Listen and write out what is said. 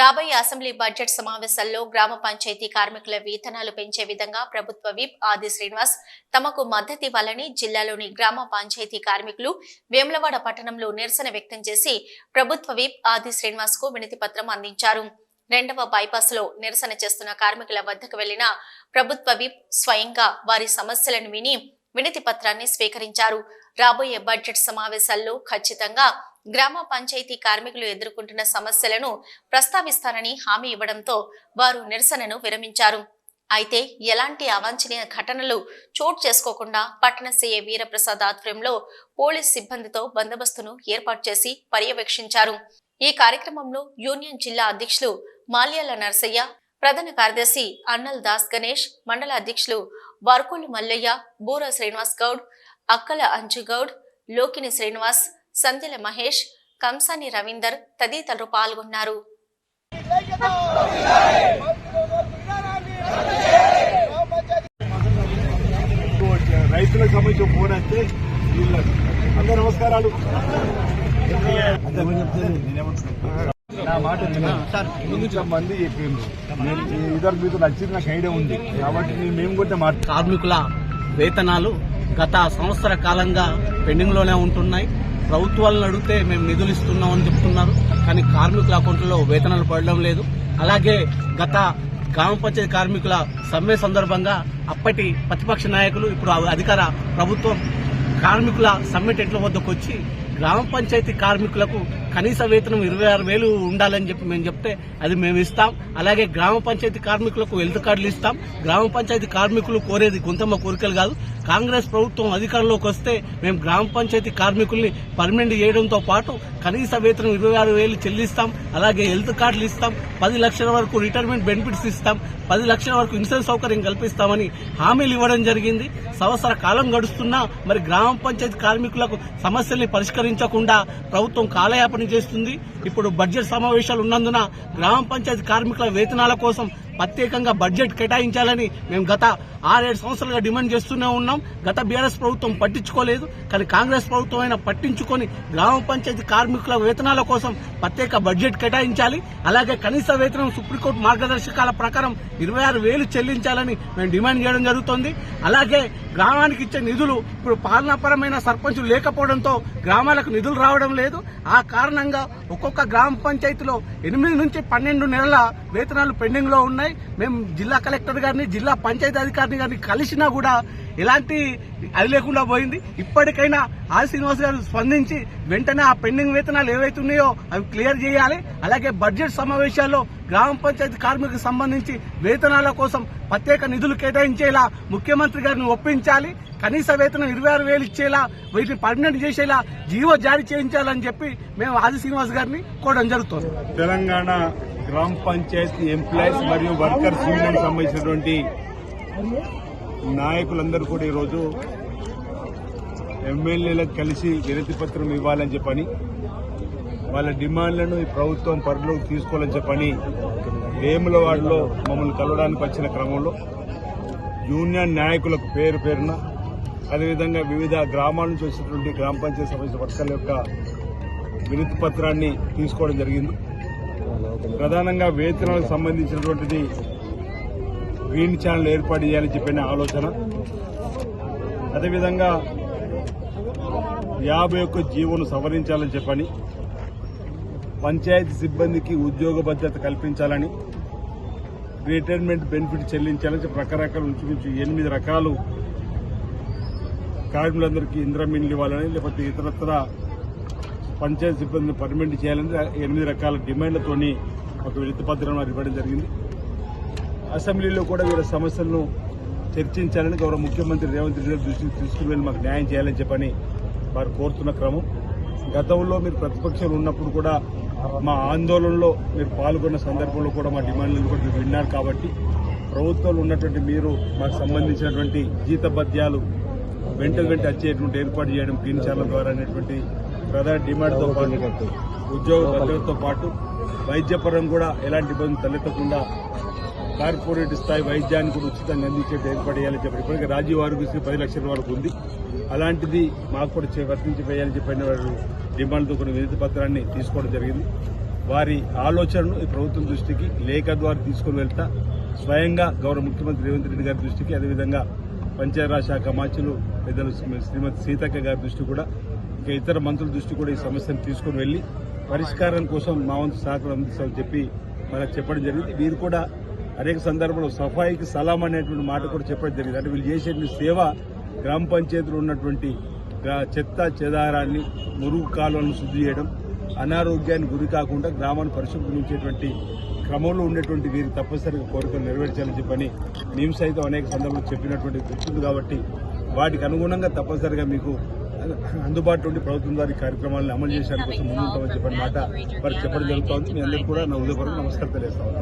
రాబోయే assembly budget సమావేశాల్లో గ్రామ పంచాయతీ కార్మికుల వేతనాలు పెంచే విధంగా ప్రభుత్వ విప్ ఆది శ్రీనివాస్ తమకు మద్దతు ఇవ్వాలని జిల్లాలోని గ్రామ పంచాయతీ కార్మికులు వేములవాడ పట్టణంలో నిరసన వ్యక్తం చేసి ప్రభుత్వ విప్ ఆది శ్రీనివాస్కు వినతి పత్రం అందించారు. రెండవ బైపాస్లో నిరసన చేస్తున్న కార్మికుల వద్దకు వెళ్ళిన ప్రభుత్వ విప్ స్వయంగా వారి సమస్యలను విని వినతి పత్రాన్ని స్వీకరించారు. రాబోయే బడ్జెట్ సమావేశాల్లో ఖచ్చితంగా గ్రామ పంచాయతీ కార్మికులు ఎదుర్కొంటున్న సమస్యలను ప్రస్తావిస్తానని హామీ ఇవ్వడంతో వారు నిరసనను విరమించారు. అయితే ఎలాంటి అవాంఛనీయ ఘటనలు చోటు చేసుకోకుండా పట్టణ సీఏ వీరప్రసాద్ ఆధ్వర్యంలో పోలీస్ సిబ్బందితో బందోబస్తును ఏర్పాటు చేసి పర్యవేక్షించారు. ఈ కార్యక్రమంలో యూనియన్ జిల్లా అధ్యక్షులు మాల్యాల నర్సయ్య ప్రధాన కార్యదర్శి అన్నల్ దాస్ గణేష్ మండల అధ్యక్షులు వర్కులు మల్లయ్య బూర శ్రీనివాస్ గౌడ్ అక్కల అంజుగౌడ్ లోకిని శ్రీనివాస్ సంధ్యల మహేష్ కంసాని రవీందర్ తదితరులు పాల్గొన్నారు. రైతులకు సంబంధించిన ఫోన్ వస్తే అందరూ నమస్కారాలు. నా మాట మంది చెప్పిండ్రు ఇద్దరు మీతో నచ్చింది నాకు ఐడియా ఉంది. కాబట్టి మేము కూడా మాట కార్మికుల వేతనాలు గత సంవత్సర కాలంగా పెండింగ్లోనే ఉంటున్నాయి. ప్రభుత్వాలను అడిగితే మేము నిధులు ఇస్తున్నామని చెప్తున్నారు. కానీ కార్మికుల అకౌంట్లో వేతనాలు పడడం లేదు. అలాగే గత గ్రామ పంచాయతీ కార్మికుల సమ్మె సందర్భంగా అప్పటి ప్రతిపక్ష నాయకులు ఇప్పుడు అధికార ప్రభుత్వం కార్మికుల సమ్మె టెంట్ల వద్దకు వచ్చి గ్రామ పంచాయతీ కార్మికులకు కనీస వేతనం ఇరవై ఆరు వేలు ఉండాలని చెప్పి మేము చెప్తే అది మేము ఇస్తాం. అలాగే గ్రామ పంచాయతీ కార్మికులకు హెల్త్ కార్డులు ఇస్తాం. గ్రామ పంచాయతీ కార్మికులు కోరేది గుంతమ్మ కోరికలు కాదు. కాంగ్రెస్ ప్రభుత్వం అధికారంలోకి వస్తే మేము గ్రామ పంచాయతీ కార్మికుల్ని పర్మనెంట్ చేయడంతో పాటు కనీస వేతనం ఇరవై ఆరు వేలు చెల్లిస్తాం. అలాగే హెల్త్ కార్డులు ఇస్తాం. పది లక్షల వరకు రిటైర్మెంట్ బెనిఫిట్స్ ఇస్తాం. పది లక్షల వరకు ఇన్సూరెన్స్ సౌకర్యం కల్పిస్తామని హామీలు ఇవ్వడం జరిగింది. సంవత్సర కాలం గడుస్తున్నా మరి గ్రామ పంచాయతీ కార్మికులకు సమస్యల్ని పరిష్కరించకుండా ప్రభుత్వం కాలయాపన చేస్తుంది ఇప్పుడు బడ్జెట్ సమావేశాలు ఉన్నందున గ్రామ పంచాయతీ కార్మికుల వేతనాల కోసం ప్రత్యేకంగా బడ్జెట్ కేటాయించాలని మేము గత ఆరేడు సంవత్సరాలుగా డిమాండ్ చేస్తూనే ఉన్నాం. గత బీఆర్ఎస్ ప్రభుత్వం పట్టించుకోలేదు. కానీ కాంగ్రెస్ ప్రభుత్వం అయినా పట్టించుకొని గ్రామ పంచాయతీ కార్మికుల వేతనాల కోసం ప్రత్యేక బడ్జెట్ కేటాయించాలి. అలాగే కనీస వేతనం సుప్రీంకోర్టు మార్గదర్శకాల ప్రకారం ఇరవై ఆరు వేలు చెల్లించాలని మేము డిమాండ్ చేయడం జరుగుతోంది. అలాగే గ్రామానికి ఇచ్చే నిధులు ఇప్పుడు పాలనాపరమైన సర్పంచులు లేకపోవడంతో గ్రామాలకు నిధులు రావడం లేదు. ఆ కారణంగా ఒక్కొక్క గ్రామ పంచాయతీలో ఎనిమిది నుంచి పన్నెండు నెలల వేతనాలు పెండింగ్లో ఉన్నాయి. మేము జిల్లా కలెక్టర్ గారిని జిల్లా పంచాయతీ అధికారి అధికారిని గారిని కలిసినా కూడా ఎలాంటి అది లేకుండా పోయింది. ఇప్పటికైనా ఆర్ శ్రీనివాస్ గారు స్పందించి వెంటనే ఆ పెండింగ్ వేతనాలు ఏవైతున్నాయో అవి క్లియర్ చేయాలి. అలాగే బడ్జెట్ సమావేశాల్లో గ్రామ పంచాయతీ కార్మికులకు సంబంధించి వేతనాల కోసం ప్రత్యేక నిధులు కేటాయించేలా ముఖ్యమంత్రి గారిని ఒప్పించాలి. కనీస వేతనం ఇరవై ఆరు వేలు ఇచ్చేలా వీటిని పర్మనెంట్ చేసేలా జీవో జారీ చేయించాలని చెప్పి మేము ఆది శ్రీనివాస్ గారిని కోరడం జరుగుతుంది. తెలంగాణ గ్రామ పంచాయతీ ఎంప్లాయీస్ మరియు వర్కర్స్ యూనియన్ సంబంధించినటువంటి నాయకులందరూ కూడా ఈరోజు ఎమ్మెల్యేలకు కలిసి వినతి పత్రం ఇవ్వాలని చెప్పని వాళ్ళ డిమాండ్లను ఈ ప్రభుత్వం పరిలోకి తీసుకోవాలని చెప్పని వేములవాడలో మమ్మల్ని కలవడానికి వచ్చిన క్రమంలో యూనియన్ నాయకులకు పేరు పేరున అదేవిధంగా వివిధ గ్రామాల నుంచి వచ్చినటువంటి గ్రామ పంచాయతీ సమస్య వర్కర్ల యొక్క వినతి పత్రాన్ని తీసుకోవడం జరిగింది. ప్రధానంగా వేతనాలకు సంబంధించినటువంటిది గ్రీన్ ఛానల్ ఏర్పాటు చేయాలని చెప్పిన ఆలోచన. అదేవిధంగా యాభై ఒక్క జీవోను సవరించాలని చెప్పని పంచాయతీ సిబ్బందికి ఉద్యోగ భద్రత కల్పించాలని రిటైర్మెంట్ బెనిఫిట్ చెల్లించాలని చెప్పి రకరకాల నుంచి ఎనిమిది రకాలు కార్మికులందరికీ ఇంద్రమిన్లు ఇవ్వాలని లేకపోతే ఇతరత్ర పంచాయతీ సిబ్బందిని పర్మనెంట్ చేయాలని ఎనిమిది రకాల డిమాండ్లతోని ఒక వినతి పత్రం ఇవ్వడం జరిగింది. అసెంబ్లీలో కూడా వీళ్ళ సమస్యలను చర్చించాలని గౌరవ ముఖ్యమంత్రి రేవంత్ రెడ్డి గారి దృష్టికి తీసుకువెళ్ళి మాకు న్యాయం చేయాలని చెప్పని వారు కోరుతున్న క్రమం. గతంలో మీరు ప్రతిపక్షంలో ఉన్నప్పుడు కూడా మా ఆందోళనలో మీరు పాల్గొన్న సందర్భంలో కూడా మా డిమాండ్లను కూడా మీరు విన్నారు కాబట్టి ప్రభుత్వంలో ఉన్నటువంటి మీరు మాకు సంబంధించినటువంటి జీతబద్యాలు వెంట వెంట వచ్చేటువంటి ఏర్పాటు చేయడం పీనిచార్ల ద్వారా అనేటువంటి ప్రధాన డిమాండ్తో పాటు ఉద్యోగ భద్రతతో పాటు వైద్యపరం కూడా ఎలాంటి ఇబ్బంది తలెత్తకుండా కార్పొరేట్ స్థాయి వైద్యాన్ని కూడా ఉచితంగా అందించే ఏర్పడేయాలని చెప్పి ఇప్పటికే రాజీవ్ ఆరోగ్యశ్రీ పది లక్షల వరకు ఉంది. అలాంటిది మాకు కూడా చే- వర్తించి వేయాలని చెప్పిన వారు డిమాండ్తో కొన్ని వినతి పత్రాన్ని తీసుకోవడం జరిగింది. వారి ఆలోచనను ఈ ప్రభుత్వం దృష్టికి లేఖ ద్వారా తీసుకుని వెళ్తా స్వయంగా గౌరవ ముఖ్యమంత్రి రేవంత్ రెడ్డి గారి దృష్టికి అదేవిధంగా పంచాయతీరాజ్ శాఖ మాచులు పెద్దలు శ్రీమతి సీతక్క గారి దృష్టి కూడా ఇంకా ఇతర మంత్రుల దృష్టి కూడా ఈ సమస్యను తీసుకుని వెళ్ళి పరిష్కారం కోసం మా వంతు సహకారం అందిస్తామని చెప్పి మనకు చెప్పడం జరిగింది. వీరు కూడా అనేక సందర్భంలో సఫాయికి సలాం అనేటువంటి మాట కూడా చెప్పడం జరిగింది. అంటే వీళ్ళు చేసేటువంటి సేవ గ్రామ పంచాయతీలో ఉన్నటువంటి చెత్త చెదారాన్ని మురుగు కాలువలను శుద్ధి చేయడం అనారోగ్యానికి గురి కాకుండా గ్రామాన్ని పరిశుభ్రించేటువంటి క్రమంలో ఉండేటువంటి వీరు తప్పనిసరిగా కోరికలు నెరవేర్చాలని చెప్పని మేము సైతం అనేక సందర్భాలు చెప్పినటువంటి గుర్తుంది కాబట్టి వాటికి అనుగుణంగా తప్పనిసరిగా మీకు అందుబాటులో ఉండి ప్రభుత్వం ద్వారా కార్యక్రమాలను అమలు చేసేందుకోసం ముందుంటామని చెప్పిన మాట వారికి చెప్పడం జరుగుతోంది. మీ అందరికీ కూడా నా ఉదయపూర్వక నమస్కారం తెలియజేస్తాను